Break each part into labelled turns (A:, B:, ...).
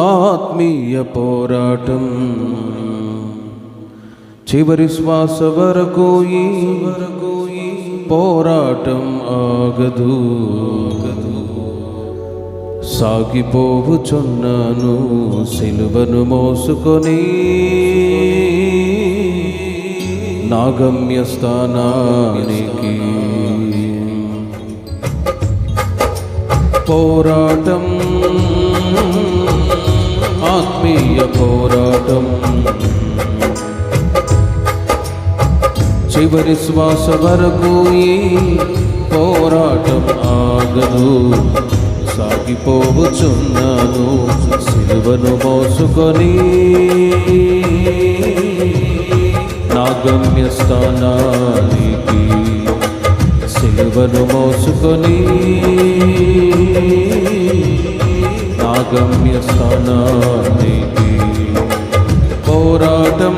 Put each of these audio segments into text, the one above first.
A: ఆత్మీయ పోరాటం. చివరి శ్వాస వరకు వరకు పోరాటం ఆగదు. సాగిపోవుచున్నాను సిలువను మోసుకొని. నా గమ్యస్థానానికి పోరాటం ఆత్మీయ పోరాటం. చివరి శ్వాస వరకు ఈ పోరాటం ఆగదు. సాగిపోవచ్చున్నాను సిలువను మోసుకొని. నా గమ్యస్థానానికి సిలువను మోసుకొని. నా గమ్యస్థానానికి పోరాటం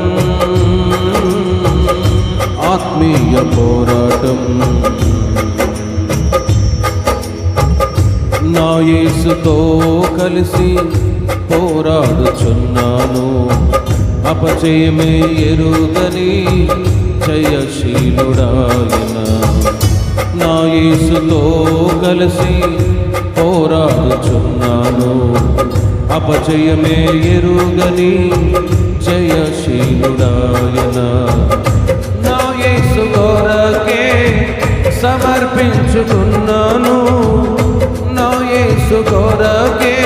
A: ఆత్మీయ పోరాటం. నా యేసుతో కలిసి పోరాడుచున్నాను. అపచయమే ఎరుగని జయశీలుడాయన నా యేసుతో కలిసి పోరాడుచున్నాను. అపజయమే ఎరుగని జయశీలుడాయన. నా యేసు కొరకే సమర్పించుకున్నాను. నా యేసు కొరకే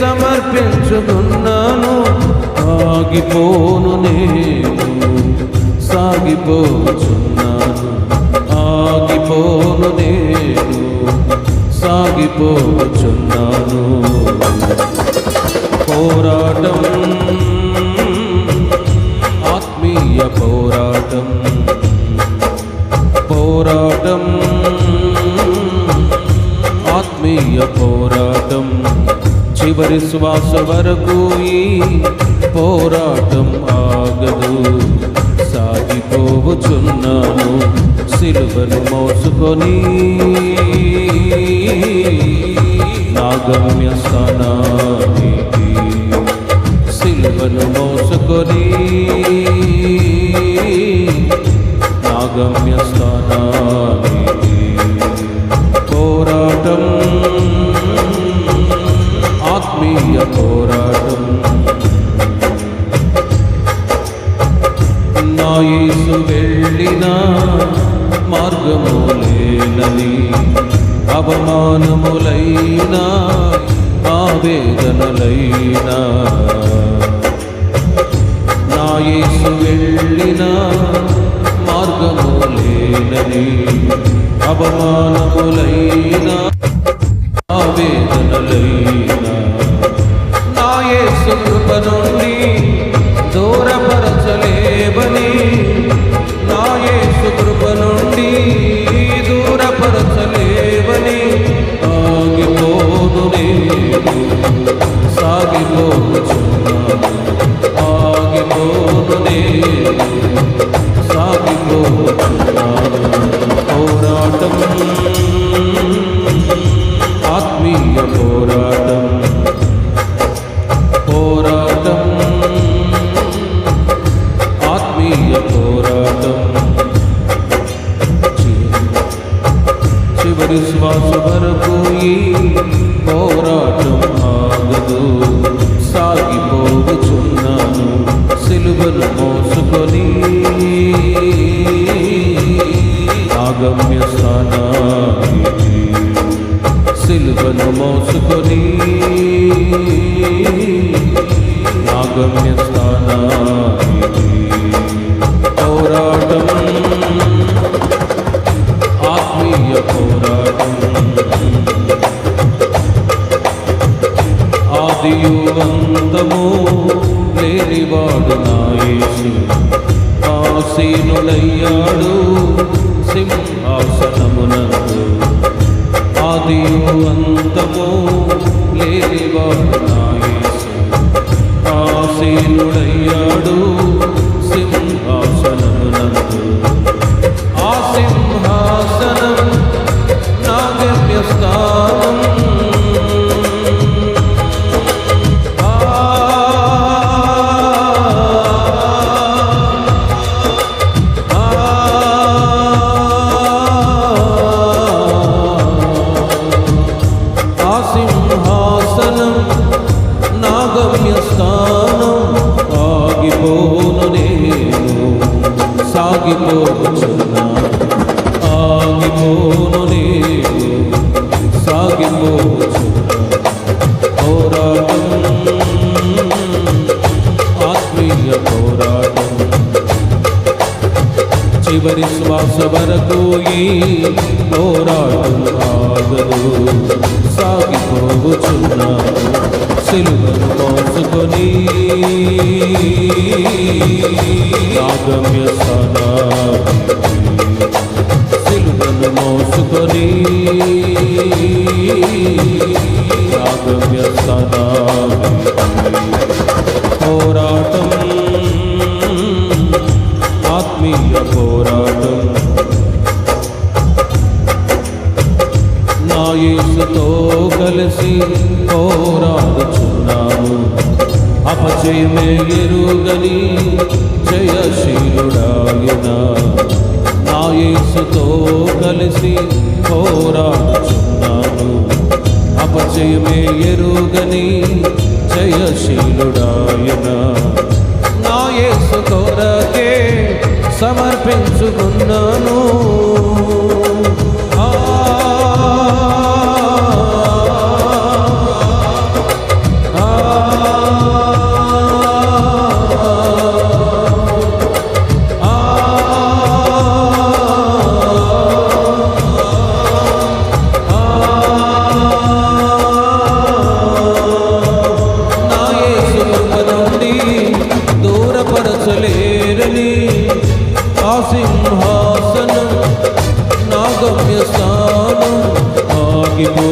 A: సమర్పించుకున్నాను. ఆగిపోను నేను సాగిపోచున్నాను. సాగిపోవచ్చున్నాను. పోరాటం ఆత్మీయ పోరాటం పోరాటం ఆత్మీయ పోరాటం. చివరి శ్వాస వరకు ఈ పోరాటం ఆగదు సాగిపోవచ్చున్నాను. సిలువను మోసుకొని నా గమ్యస్థానానికి సిలువను మోసుకొని నా స్థానం అవమానములైన ఆవేదనలైనా. నా యేసు వెళ్ళిన మార్గములేనని అవమానములైనా ఆవేదనలైనా. మోసుకొని ఆగమ్య స్థానానికి పోరాటం ఆత్మీయ పోరాటం ఆదియు లేనివాడు నా యేసు సింహాసనమునందు. ఆదియు అంతము లేనివాడు నా యేసు. ఆసీనుడయ్యాడు సింహాసనమునందు. ఆ సింహాసనం నా గమ్యస్థానం చివరి శ్వాస వరకు ఈ పోరాటం ఆగదు. సాగిపోవచ్చున్నాను సిలువను మోసుకొని. నాగమ్య సిలువను మోసుకొని. నాగమ్య సదా పోరాడుచున్నాము. అపజయమే ఎరుగని జయశీలుడాయన నా యేసుతో కలిసి పోరాడుచున్నాను అపజయమే ఎరుగని జయశీలుడాయన నా యేసు కొరకే సమర్పించుకున్నాను.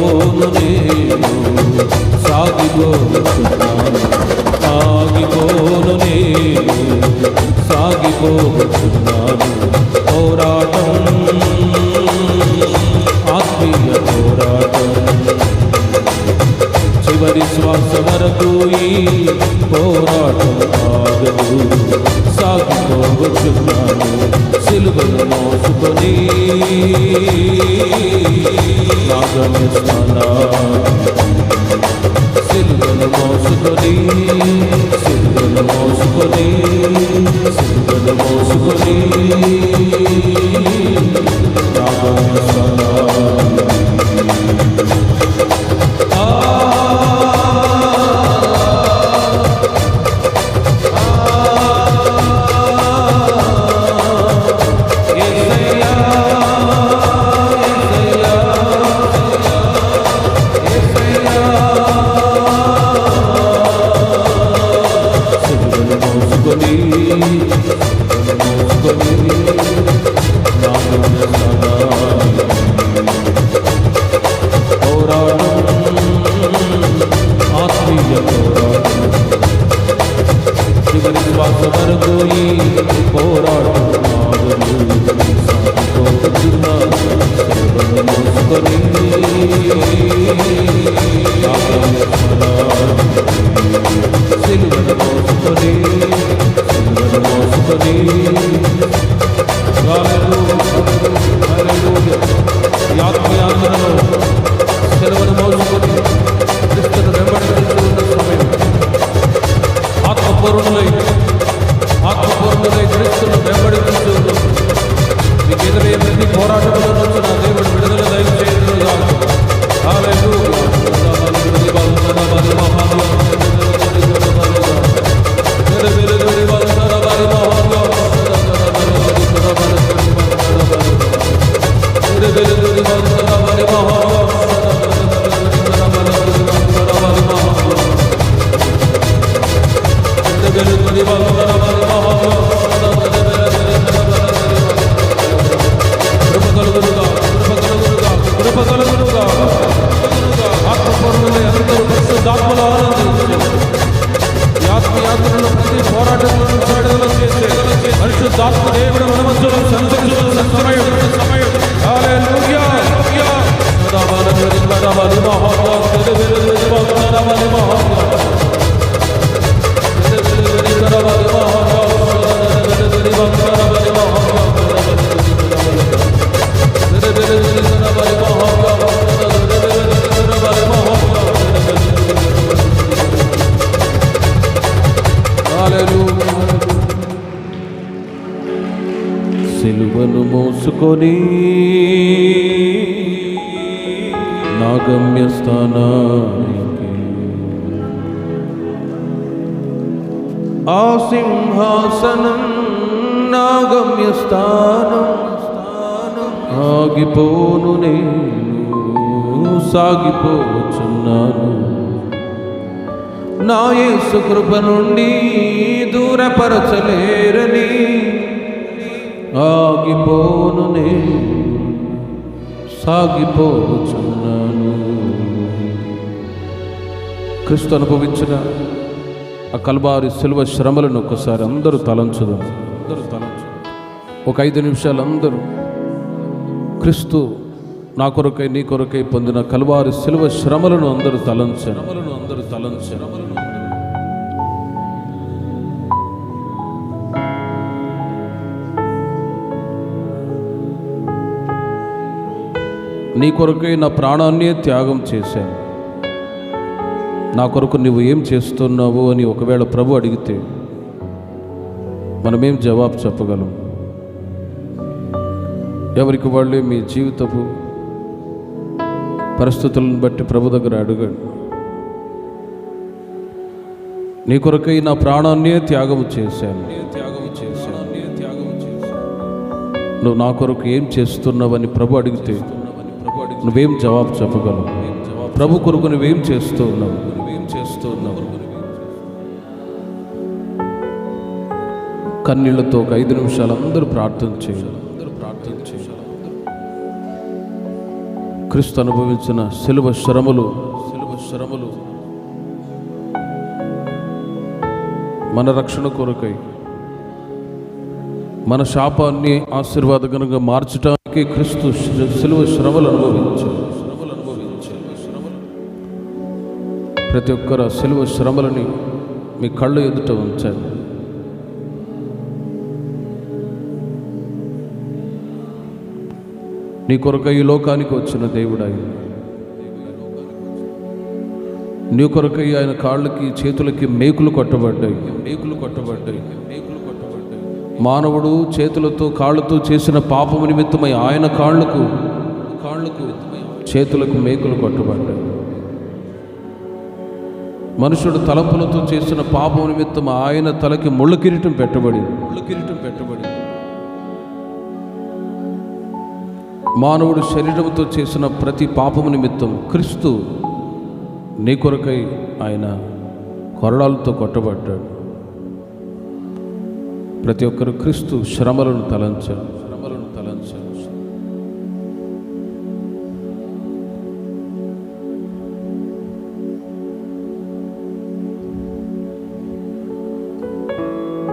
A: ఆగిపోను నేను సాగిపోతున్నాను ఆగిపోను నేను సాగిపోతున్నాను పోరాటం ఆత్మీయ పోరాటం చివరి శ్వాస వరకు ఈ పోరాటం ఆగదు సాగిపోవచ్చున్నాను సిలువను మోసుకొని నాగమిస్తానా సిలువను మోసుకొని సిలువను మోసుకొని. యాత్ర యాత్రలో ప్రతి పోరాటంలో పోరాటంలో చేస్తే పరిశుద్ధాత్మ దేవుడు మనమంతులు సంతోషం సమయం సమయం సదాబాలు సదాబాలు మహోత్సవం మోసుకొని నా గమ్యస్థానానికి ఆ సింహాసనం నా గమ్యస్థానం ఆగిపోను నేను సాగిపోచున్నాను. నా యేసు కృప నుండి దూరపరచలేరని ఆగిపోను నేను సాగిపోచున్నాను క్రీస్తు అనుభవించిన ఆ కల్వారి శిలువ శ్రమలను ఒక్కసారి అందరూ తలంచుదాం. అందరూ తలంచు ఒక ఐదు నిమిషాలు అందరూ క్రీస్తు నా కొరకై నీ కొరకై పొందిన కల్వారి శిలువ శ్రమలను అందరూ తలంచు శ్రమలను అందరూ తలంచారు నీ కొరకై నా ప్రాణాన్ని త్యాగం చేశాను. నా కొరకు నువ్వు ఏం చేస్తున్నావు అని ఒకవేళ ప్రభు అడిగితే మనమేం జవాబు చెప్పగలం? ఎవరికి వాళ్ళే మీ జీవితపు పరిస్థితులను బట్టి ప్రభు దగ్గర అడగండి. నీ కొరకై నా ప్రాణాన్ని త్యాగం చేశాను త్యాగం చేశాను త్యాగం చేశాను. నువ్వు నా కొరకు ఏం చేస్తున్నావని ప్రభు అడిగితే నువ్వేం జవాబు చెప్పగలవు? ప్రభు కొరకు నువ్వేం చేస్తూ ఉన్నావు? నువ్వేం చేస్తూ ఉన్నావు కన్నీళ్ళతో ఒక ఐదు నిమిషాలు అందరూ ప్రార్థన చేయాలి అందరూ ప్రార్థన చేయాలి క్రీస్తు అనుభవించిన శిలువ శ్రమలు శిలువ శ్రమలు మన రక్షణ కొరకై మన శాపాన్ని ఆశీర్వాదకరంగా మార్చటం అందుకే క్రీస్తు శి- శ్రమలు అనుభవించారు శ్రమలు అనుభవించారు శ్రమలు ప్రతి ఒక్కరు ఆ శ్రమలని మీ కళ్ళు ఎదుట ఉంచారు నీ కొరక ఈ లోకానికి వచ్చిన దేవుడు ఆయన నీ కొరకై ఆయన కాళ్ళకి చేతులకి మేకులు కొట్టబడ్డాయి. మేకులు కొట్టబడ్డాయి మేకులు మానవుడు చేతులతో కాళ్ళతో చేసిన పాపము నిమిత్తమై ఆయన కాళ్ళకు కాళ్ళకు చేతులకు మేకులు కొట్టబడ్డాయి మనుషుడు తలపులతో చేసిన పాపం నిమిత్తం ఆయన తలకి ముళ్ళు కిరీటం పెట్టబడి ముళ్ళు కిరీటం పెట్టబడి. మానవుడు శరీరంతో చేసిన ప్రతి పాపము నిమిత్తం క్రీస్తు నీ కొరకై ఆయన కొరడాలతో కొట్టబడ్డాడు. ప్రతి ఒక్కరు క్రీస్తు శ్రమలను తలంచారు.